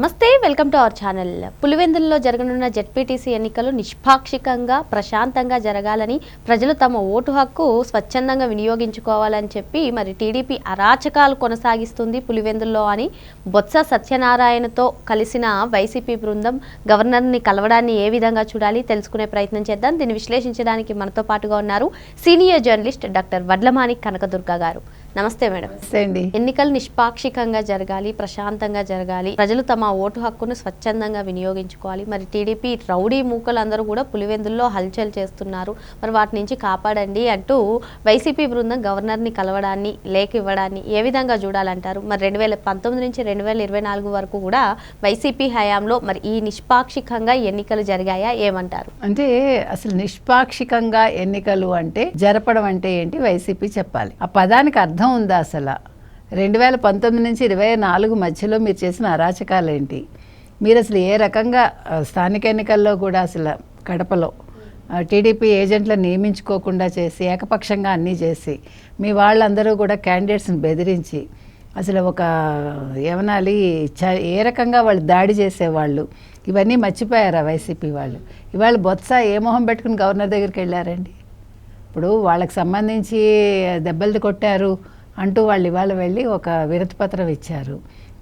నమస్తే welcome to our channel. పులివెందులలో జరగనున్న జెడ్పీటీసీ ఎన్నికలు నిష్పాక్షికంగా ప్రశాంతంగా జరగాలని ప్రజలు తమ ఓటు హక్కు స్వచ్ఛందంగా వినియోగించుకోవాలని చెప్పి మరి టీడీపీ అరాచకాలు కొనసాగిస్తుంది పులివెందుల్లో అని బొత్స సత్యనారాయణతో కలిసిన వైసీపీ బృందం గవర్నర్ని కలవడాన్ని ఏ విధంగా చూడాలి తెలుసుకునే ప్రయత్నం చేద్దాం. దీన్ని విశ్లేషించడానికి మనతో పాటుగా ఉన్నారు senior journalist doctor Vadlamani Kanakadurga గారు. నమస్తే మేడం. అండి. ఎన్నికలు నిష్పాక్షికంగా జరగాలి ప్రశాంతంగా జరగాలి ప్రజలు తమ ఓటు హక్కును స్వచ్ఛందంగా వినియోగించుకోవాలి. మరి టీడీపీ రౌడీ మూకలు అందరూ కూడా పులివెందుల్లో హల్చల్ చేస్తున్నారు. మరి వాటి నుంచి కాపాడండి అంటూ వైసీపీ బృందం గవర్నర్ని కలవడాన్ని లేఖ ఇవ్వడాన్ని ఏ విధంగా చూడాలంటారు? మరి రెండు వేల పంతొమ్మిది నుంచి రెండు వేల ఇరవై నాలుగు వరకు కూడా వైసీపీ హయాంలో మరి ఈ నిష్పాక్షికంగా ఎన్నికలు జరిగాయా? ఏమంటారు? అంటే అసలు నిష్పాక్షికంగా ఎన్నికలు అంటే జరపడం అంటే ఏంటి? వైసీపీ చెప్పాలి. ఆ పదానికి అర్థం ఉందా అసలు. రెండు వేల పంతొమ్మిది నుంచి ఇరవై నాలుగు మధ్యలో మీరు చేసిన అరాచకాలు ఏంటి మీరు అసలు ఏ రకంగా స్థానిక ఎన్నికల్లో కూడా అసలు కడపలో టీడీపీ ఏజెంట్లను నియమించుకోకుండా చేసి ఏకపక్షంగా అన్నీ చేసి మీ వాళ్ళందరూ కూడా క్యాండిడేట్స్ని బెదిరించి అసలు ఒక ఏమనాలి చ ఏ రకంగా వాళ్ళు దాడి చేసేవాళ్ళు? ఇవన్నీ మర్చిపోయారా వైసీపీ వాళ్ళు? ఇవాళ బొత్స ఏ మొహం పెట్టుకుని గవర్నర్ దగ్గరికి వెళ్ళారండి? ఇప్పుడు వాళ్ళకి సంబంధించి దెబ్బలు కొట్టారు అంటూ వాళ్ళు ఇవాళ వెళ్ళి ఒక విరతి పత్రం ఇచ్చారు.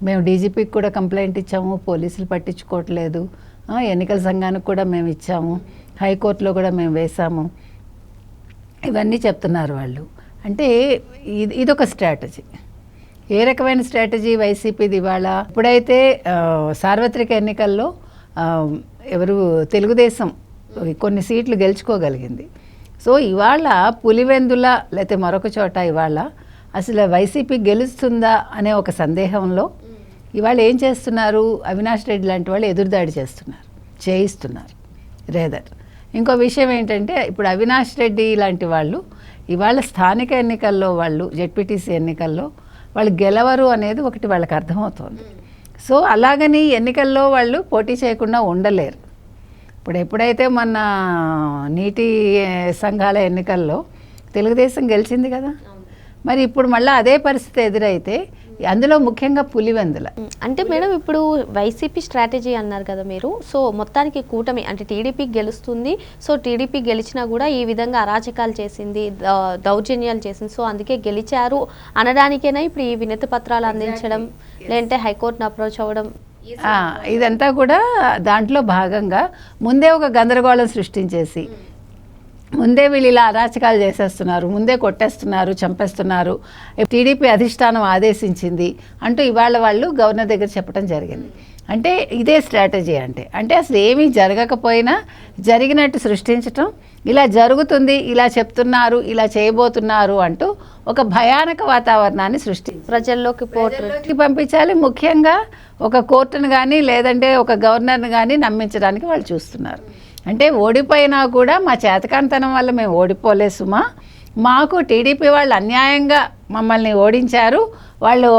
మేము డీజీపీకి కూడా కంప్లైంట్ ఇచ్చాము పోలీసులు పట్టించుకోవట్లేదు. ఎన్నికల సంఘానికి కూడా మేము ఇచ్చాము హైకోర్టులో కూడా మేము వేసాము ఇవన్నీ చెప్తున్నారు వాళ్ళు. అంటే ఇది ఇదొక స్ట్రాటజీ. ఏ రకమైన స్ట్రాటజీ వైసీపీది ఇవాళ? ఇప్పుడైతే సార్వత్రిక ఎన్నికల్లో ఎవరు తెలుగుదేశం కొన్ని సీట్లు గెలుచుకోగలిగింది. సో ఇవాళ పులివెందుల లేకపోతే మరొక చోట ఇవాళ అసలు వైసీపీ గెలుస్తుందా అనే ఒక సందేహంలో ఇవాళ ఏం చేస్తున్నారు? అవినాష్ రెడ్డి లాంటి వాళ్ళు ఎదురుదాడి చేస్తున్నారు చేయిస్తున్నారు. రేదర్. ఇంకో విషయం ఏంటంటే ఇప్పుడు అవినాష్ రెడ్డి లాంటి వాళ్ళు ఇవాళ స్థానిక ఎన్నికల్లో వాళ్ళు జెడ్పీటీసీ ఎన్నికల్లో వాళ్ళు గెలవరు అనేది ఒకటి వాళ్ళకి అర్థమవుతోంది. సో అలాగని ఎన్నికల్లో వాళ్ళు పోటీ చేయకుండా ఉండలేరు. ఇప్పుడు ఎప్పుడైతే మన నీటి సంఘాల ఎన్నికల్లో తెలుగుదేశం గెలిచింది కదా? మరి ఇప్పుడు మళ్ళీ అదే పరిస్థితి ఎదురైతే అందులో ముఖ్యంగా పులివెందుల. అంటే మేడం ఇప్పుడు వైసీపీ స్ట్రాటజీ అన్నారు కదా మీరు సో మొత్తానికి కూటమి అంటే టీడీపీ గెలుస్తుంది సో టీడీపీ గెలిచినా కూడా ఈ విధంగా అరాచకాలు చేసింది దౌర్జన్యాలు చేసింది సో అందుకే గెలిచారు అనడానికేనా ఇప్పుడు ఈ వినతి పత్రాలు అందించడం లేదంటే హైకోర్టును అప్రోచ్ అవ్వడం? ఇదంతా కూడా దాంట్లో భాగంగా ముందే ఒక గందరగోళం సృష్టించేసి ముందే వీళ్ళు ఇలా అరాచకాలు చేసేస్తున్నారు ముందే కొట్టేస్తున్నారు చంపేస్తున్నారు. టీడీపీ అధిష్టానం ఆదేశించింది అంటూ ఇవాళ వాళ్ళు గవర్నర్ దగ్గర చెప్పడం జరిగింది. అంటే ఇదే స్ట్రాటజీ అంటే. అంటే అసలు ఏమీ జరగకపోయినా జరిగినట్టు సృష్టించటం ఇలా జరుగుతుంది ఇలా చెప్తున్నారు ఇలా చేయబోతున్నారు అంటూ ఒక భయానక వాతావరణాన్ని సృష్టించారు ప్రజల్లోకి పోటు పంపించాలి. ముఖ్యంగా ఒక కోర్టును కానీ లేదంటే ఒక గవర్నర్ని కానీ నమ్మించడానికి వాళ్ళు చూస్తున్నారు. అంటే ఓడిపోయినా కూడా మా చేతకాంతనం వల్ల మేము ఓడిపోలే సుమా. మాకు టీడీపీ వాళ్ళు అన్యాయంగా మమ్మల్ని ఓడించారు. వాళ్ళు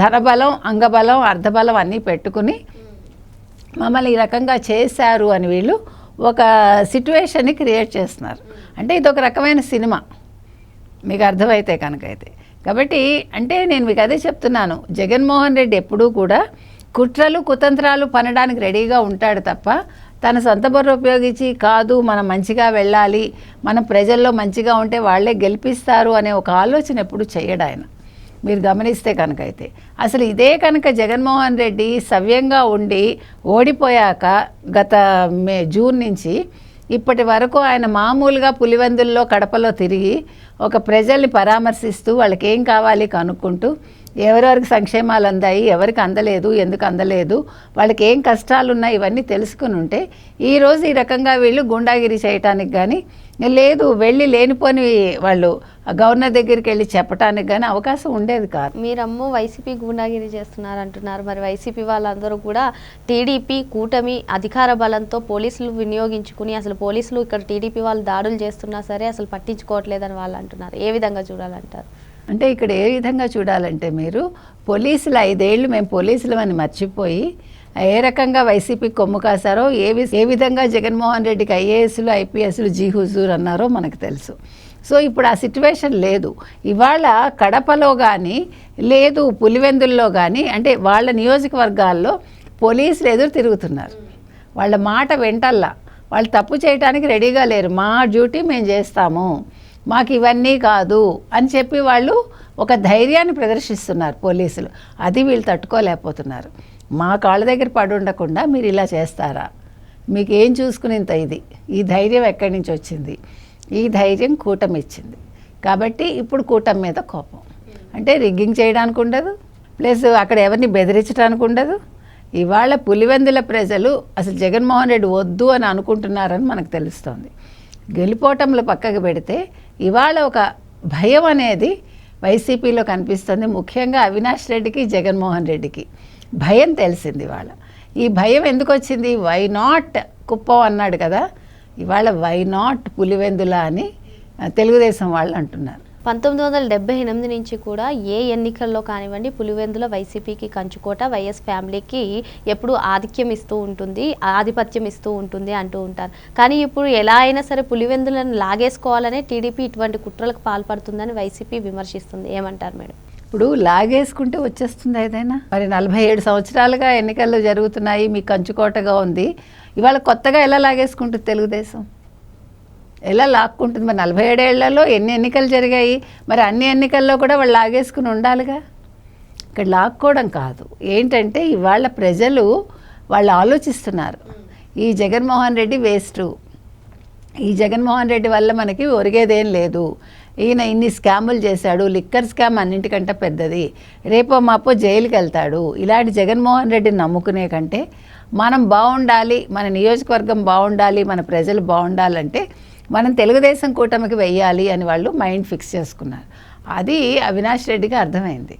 ధనబలం అంగబలం అర్ధబలం అన్నీ పెట్టుకుని మమ్మల్ని ఈ రకంగా చేశారు అని వీళ్ళు ఒక సిట్యువేషన్ని క్రియేట్ చేస్తున్నారు. అంటే ఇది ఒక రకమైన సినిమా. మీకు అర్థమైతే కనుక అయితే. కాబట్టి అంటే నేను మీకు అదే చెప్తున్నాను. జగన్మోహన్ రెడ్డి ఎప్పుడూ కూడా కుట్రలు కుతంత్రాలు పనడానికి రెడీగా ఉంటాడు తప్ప తన సొంత బుర్ర ఉపయోగించి కాదు మనం మంచిగా వెళ్ళాలి మనం ప్రజల్లో మంచిగా ఉంటే వాళ్ళే గెలిపిస్తారు అనే ఒక ఆలోచన ఎప్పుడు చేయడు ఆయన. మీరు గమనిస్తే కనుక అయితే. అసలు ఇదే కనుక జగన్మోహన్ రెడ్డి సవ్యంగా ఉండి ఓడిపోయాక గత మే జూన్ నుంచి ఇప్పటి వరకు ఆయన మామూలుగా పులివెందుల్లో కడపలో తిరిగి ఒక ప్రజల్ని పరామర్శిస్తూ వాళ్ళకి ఏం కావాలి కనుక్కుంటూ ఎవరెవరికి సంక్షేమాలు అందాయి ఎవరికి అందలేదు ఎందుకు అందలేదు వాళ్ళకి ఏం కష్టాలు ఉన్నాయి ఇవన్నీ తెలుసుకుని ఉంటే ఈరోజు ఈ రకంగా వీళ్ళు గుండాగిరి చేయటానికి కానీ లేదు వెళ్ళి లేనిపోని వాళ్ళు గవర్నర్ దగ్గరికి వెళ్ళి చెప్పడానికి కానీ అవకాశం ఉండేది కాదు. మీరమ్మో వైసీపీ గుండాగిరి చేస్తున్నారు అంటున్నారు మరి వైసీపీ వాళ్ళందరూ కూడా టీడీపీ కూటమి అధికార బలంతో పోలీసులు వినియోగించుకుని అసలు పోలీసులు ఇక్కడ టీడీపీ వాళ్ళు దాడులు చేస్తున్నా సరే అసలు పట్టించుకోవట్లేదని వాళ్ళు అంటున్నారు. ఏ విధంగా చూడాలంటారు? అంటే ఇక్కడ ఏ విధంగా చూడాలంటే మీరు పోలీసులు ఐదేళ్ళు మేము పోలీసులు అని మర్చిపోయి ఏ రకంగా వైసీపీ కొమ్ము కాశారో ఏ ఏ విధంగా జగన్మోహన్ రెడ్డికి ఐఏఎస్లు ఐపీఎస్లు జీ హుజూర్ అన్నారో మనకు తెలుసు. సో ఇప్పుడు ఆ సిచ్యువేషన్ లేదు. ఇవాళ కడపలో కానీ లేదు పులివెందుల్లో కానీ అంటే వాళ్ళ నియోజకవర్గాల్లో పోలీసులు ఎదురు తిరుగుతున్నారు. వాళ్ళ మాట వెంటల్లా. వాళ్ళు తప్పు చేయడానికి రెడీగా లేరు. మా డ్యూటీ మేము చేస్తాము. మాకు ఇవన్నీ కాదు అని చెప్పి వాళ్ళు ఒక ధైర్యాన్ని ప్రదర్శిస్తున్నారు పోలీసులు. అది వీళ్ళు తట్టుకోలేకపోతున్నారు. మా కాళ్ళ దగ్గర పడి ఉండకుండా మీరు ఇలా చేస్తారా? మీకు ఏం చూసుకునేంత ఇది? ఈ ధైర్యం ఎక్కడి నుంచి వచ్చింది? ఈ ధైర్యం కూటమి ఇచ్చింది. కాబట్టి ఇప్పుడు కూటమి మీద కోపం. అంటే రిగ్గింగ్ చేయడానికి ఉండదు. ప్లస్ అక్కడ ఎవరిని బెదిరించడానికి ఉండదు. ఇవాళ పులివెందుల ప్రజలు అసలు జగన్మోహన్ రెడ్డి వద్దు అని అనుకుంటున్నారని మనకు తెలుస్తోంది. గెలిపోవటంలో పక్కకు పెడితే ఇవాళ ఒక భయం అనేది వైసీపీలో కనిపిస్తుంది. ముఖ్యంగా అవినాష్ రెడ్డికి జగన్మోహన్ రెడ్డికి. భయం తెలిసింది ఇవాళ. ఈ భయం ఎందుకు వచ్చింది? వై నాట్ కుప్పం అన్నాడు కదా. ఇవాళ వై నాట్ పులివెందుల అని తెలుగుదేశం వాళ్ళు అంటున్నారు. పంతొమ్మిది వందల డెబ్బై ఎనిమిది నుంచి కూడా ఏ ఎన్నికల్లో కానివ్వండి పులివెందుల వైసీపీకి కంచుకోట వైఎస్ ఫ్యామిలీకి ఎప్పుడు ఆధిక్యం ఇస్తూ ఉంటుంది ఆధిపత్యం ఇస్తూ ఉంటుంది అంటూ ఉంటారు. కానీ ఇప్పుడు ఎలా అయినా సరే పులివెందులను లాగేసుకోవాలనే టీడీపీ ఇటువంటి కుట్రలకు పాల్పడుతుందని వైసీపీ విమర్శిస్తుంది. ఏమంటారు మేడం? ఇప్పుడు లాగేసుకుంటే వచ్చేస్తుంది ఏదైనా? మరి నలభై ఏడు సంవత్సరాలుగా ఎన్నికలు జరుగుతున్నాయి మీకు కంచుకోటగా ఉంది. ఇవాళ కొత్తగా ఎలా లాగేసుకుంటుంది తెలుగుదేశం? ఎలా లాక్కుంటుంది? మరి నలభై ఏడేళ్ళలో ఎన్ని ఎన్నికలు జరిగాయి? మరి అన్ని ఎన్నికల్లో కూడా వాళ్ళు లాగేసుకుని ఉండాలిగా? ఇక్కడ లాక్కోవడం కాదు. ఏంటంటే ఇవాళ ప్రజలు వాళ్ళు ఆలోచిస్తున్నారు. ఈ జగన్మోహన్ రెడ్డి వేస్టు. ఈ జగన్మోహన్ రెడ్డి వల్ల మనకి ఒరిగేదేం లేదు. ఈయన ఇన్ని స్కాములు చేశాడు. లిక్కర్ స్కామ్ అన్నింటికంటే పెద్దది. రేపో మాపో జైలుకి వెళ్తాడు. ఇలాంటి జగన్మోహన్ రెడ్డిని నమ్ముకునే కంటే మనం బాగుండాలి మన నియోజకవర్గం బాగుండాలి మన ప్రజలు బాగుండాలంటే మనం తెలుగుదేశం కూటమికి వెయ్యాలి అని వాళ్ళు మైండ్ ఫిక్స్ చేసుకున్నారు. అది అవినాష్ రెడ్డికి అర్థమైంది.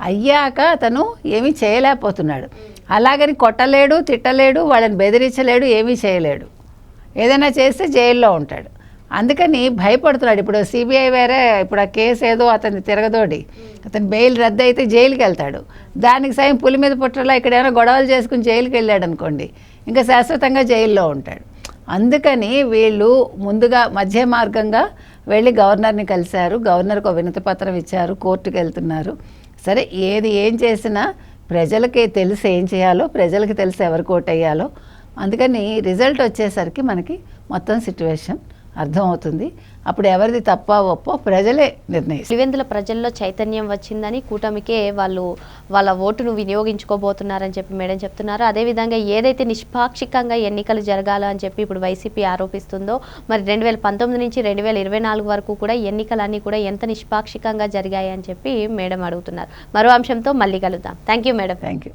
అయ్యాక అతను ఏమీ చేయలేకపోతున్నాడు. అలాగని కొట్టలేడు తిట్టలేడు వాళ్ళని బెదిరించలేడు ఏమీ చేయలేడు. ఏదైనా చేస్తే జైల్లో ఉంటాడు. అందుకని భయపడుతున్నాడు. ఇప్పుడు సిబిఐ వేరే ఇప్పుడు ఆ కేసు ఏదో అతన్ని తిరగదోడి. అతని బెయిల్ రద్దు అయితే జైలుకి వెళ్తాడు. దానికి సైన్ పులి మీద పుట్టలా ఇక్కడ ఏమైనా గొడవలు చేసుకుని జైలుకి వెళ్ళాడు అనుకోండి ఇంకా శాశ్వతంగా జైల్లో ఉంటాడు. అందుకని వీళ్ళు ముందుగా మధ్య మార్గంగా వెళ్ళి గవర్నర్ని కలిశారు. గవర్నర్కి ఒక వినతి పత్రం ఇచ్చారు. కోర్టుకు వెళ్తున్నారు. సరే ఏది ఏం చేసినా ప్రజలకి తెలిసి ఏం చేయాలో ప్రజలకి తెలిసి ఎవరికి ఓటేయాలో అందుకని రిజల్ట్ వచ్చేసరికి మనకి మొత్తం సిచ్యువేషన్ అర్థమవుతుంది. అప్పుడు ఎవరిది తప్ప ఒప్పో ప్రజలే నిర్ణయిస్తారు. పులివెందుల ప్రజల్లో చైతన్యం వచ్చిందని కూటమికే వాళ్ళు వాళ్ళ ఓటును వినియోగించుకోబోతున్నారని చెప్పి మేడం చెప్తున్నారు. అదేవిధంగా ఏదైతే నిష్పాక్షికంగా ఎన్నికలు జరగాలో అని చెప్పి ఇప్పుడు వైసీపీ ఆరోపిస్తుందో మరి రెండు వేల పంతొమ్మిది నుంచి రెండు వేల ఇరవై నాలుగు వరకు కూడా ఎన్నికలన్నీ కూడా ఎంత నిష్పాక్షికంగా జరిగాయి అని చెప్పి మేడం అడుగుతున్నారు. మరో అంశంతో మళ్ళీ కలుద్దాం. Thank you madam thank you